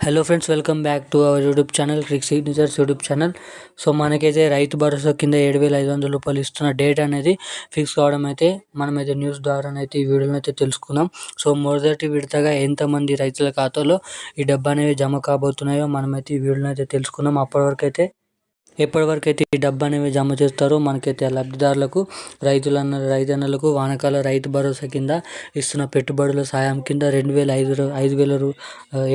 Hello friends welcome back to our YouTube channel crick signatures YouTube channel so మనకైతే రైతు భరోసా కింద ఏడు వేల ఐదు వందల రూపాయలు ఇస్తున్న డేట్ అనేది ఫిక్స్ కావడం అయితే మనమైతే న్యూస్ ద్వారానైతే ఈ వీడియోలో అయితే తెలుసుకున్నాం సో మొదటి విడతగా ఎంతమంది రైతుల ఖాతాలో ఈ డబ్బు అనేవి జమ కాబోతున్నాయో మనమైతే ఈ వీడియోలో అయితే తెలుసుకున్నాం అప్పటివరకు అయితే ఎప్పటివరకైతే ఈ డబ్బు అనేవి జమ చేస్తారో మనకైతే లబ్ధిదారులకు రైతులన్న రైతన్నలకు వానకాల రైతు భరోసా కింద ఇస్తున్న పెట్టుబడుల సాయం కింద రెండు వేల ఐదు ఐదు వేల రూ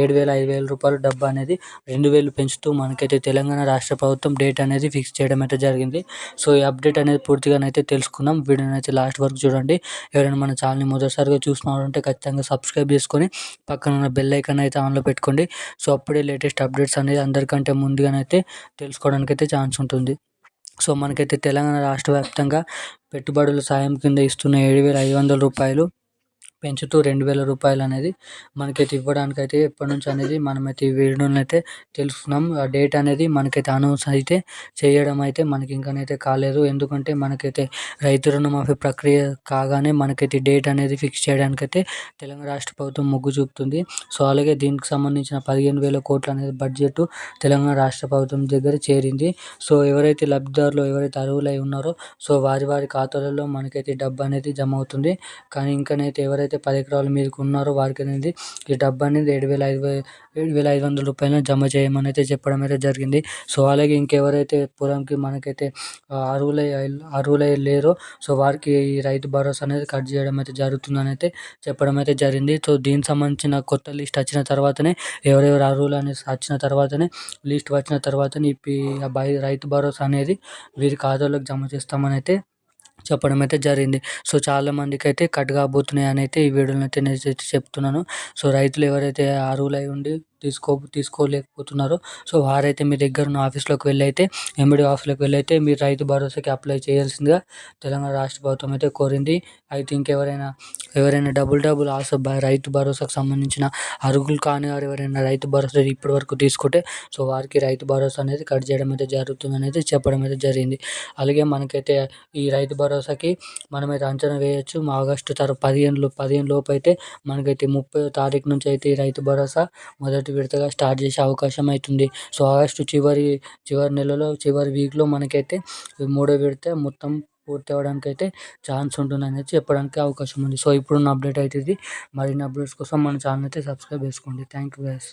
ఏడు వేల ఐదు వేల రూపాయలు డబ్బు అనేది రెండు వేలు పెంచుతూ మనకైతే తెలంగాణ రాష్ట్ర ప్రభుత్వం డేట్ అనేది ఫిక్స్ చేయడం అయితే జరిగింది. సో ఈ అప్డేట్ అనేది పూర్తిగానైతే తెలుసుకుందాం. వీడియోని అయితే లాస్ట్ వరకు చూడండి. ఎవరైనా మన ఛానల్ని మొదటిసారిగా చూస్తున్నారంటే ఖచ్చితంగా సబ్స్క్రైబ్ చేసుకొని పక్కన ఉన్న బెల్ ఐకాన్ అయితే ఆన్లో పెట్టుకోండి. సో అప్పుడే లేటెస్ట్ అప్డేట్స్ అనేది అందరికంటే ముందుగానైతే తెలుసుకోవడానికి అయితే ఛాన్స్ ఉంటుంది. సో మనకైతే తెలంగాణ రాష్ట్ర వ్యాప్తంగా పెట్టుబడుల సాయం కింద ఇస్తున్న ఏడు వేల ఐదు వందల రూపాయలు పెంచుతూ రెండు వేల రూపాయలు అనేది మనకైతే ఇవ్వడానికి అయితే ఎప్పటి నుంచి అనేది మనమైతే ఈ వీడియోని అయితే తెలుసుకున్నాం. ఆ డేట్ అనేది మనకైతే అనౌన్స్ అయితే చేయడం అయితే మనకి ఇంకానైతే కాలేదు. ఎందుకంటే మనకైతే రైతు రుణమాఫీ ప్రక్రియ కాగానే మనకైతే డేట్ అనేది ఫిక్స్ చేయడానికైతే తెలంగాణ రాష్ట్ర ప్రభుత్వం మొగ్గు చూపుతుంది. సో అలాగే దీనికి సంబంధించిన పదిహేను వేల కోట్లు అనేది బడ్జెట్ తెలంగాణ రాష్ట్ర ప్రభుత్వం దగ్గర చేరింది. సో ఎవరైతే లబ్ధిదారులు ఎవరైతే అర్హులై ఉన్నారో సో వారి వారి ఖాతాలలో మనకైతే డబ్బు అనేది జమ అవుతుంది. కానీ ఇంకనైతే ఎవరైతే ఎవరైతే పది ఎకరాల మీదకి ఉన్నారో వారికి అనేది ఈ డబ్బు అనేది ఏడు వేల ఐదు ఏడు వేల ఐదు వందల రూపాయలను జమ చేయమని అయితే చెప్పడం అయితే జరిగింది. సో అలాగే ఇంకెవరైతే పొలంకి మనకైతే అర్హులై అర్హులై లేరో సో వారికి ఈ రైతు భరోసా అనేది కట్ చేయడం అయితే జరుగుతుందని అయితే చెప్పడం అయితే జరిగింది. సో దీనికి సంబంధించిన కొత్త లిస్ట్ వచ్చిన తర్వాతనే ఎవరెవరు అర్హులు అనేసి వచ్చిన తర్వాతనే లిస్ట్ వచ్చిన తర్వాతనే ఈ రైతు భరోసా అనేది వీరి ఖాతాలోకి జమ చేస్తామని అయితే చెప్పడం అయితే జరిగింది. సో చాలామందికి అయితే కట్ కాబోతున్నాయి అని అయితే ఈ వీడియోలో అయితే నేను చెప్తున్నాను. సో రైతులు ఎవరైతే అర్హులై ఉండి తీసుకో తీసుకోలేకపోతున్నారు. సో వారైతే మీ దగ్గర ఉన్న ఆఫీస్లోకి వెళ్ళి అయితే ఎంబడి ఆఫీస్లోకి వెళ్ళి అయితే మీరు రైతు భరోసాకి అప్లై చేయాల్సిందిగా తెలంగాణ రాష్ట్ర ప్రభుత్వం అయితే కోరింది. అయితే ఇంకెవరైనా ఎవరైనా డబుల్ డబుల్ ఆశ రైతు భరోసాకు సంబంధించిన అరుగులు కాని వారు ఎవరైనా రైతు భరోసా ఇప్పటి వరకు తీసుకుంటే సో వారికి రైతు భరోసా అనేది కట్ చేయడం అయితే జరుగుతుంది అనేది చెప్పడం అయితే జరిగింది. అలాగే మనకైతే ఈ రైతు భరోసాకి మనమైతే అంచనా వేయచ్చు. ఆగస్టు తర పదిహేను పదిహేను లోపు అయితే మనకైతే ముప్పై తారీఖు నుంచి అయితే ఈ రైతు భరోసా మొదటి విడతగా స్టార్ట్ చేసే అవకాశం అవుతుంది సో ఆగస్టు చివరి చివరి నెలలో చివరి వీక్లో మనకైతే మూడో విడత మొత్తం పూర్తి అవ్వడానికి అయితే ఛాన్స్ ఉంటుంది అనేది చెప్పడానికి అవకాశం ఉంది. సో ఇప్పుడున్న అప్డేట్ అయితే ఇది. మరిన్ని అప్డేట్స్ కోసం మన ఛానల్ అయితే సబ్స్క్రైబ్ చేసుకోండి. Thank you guys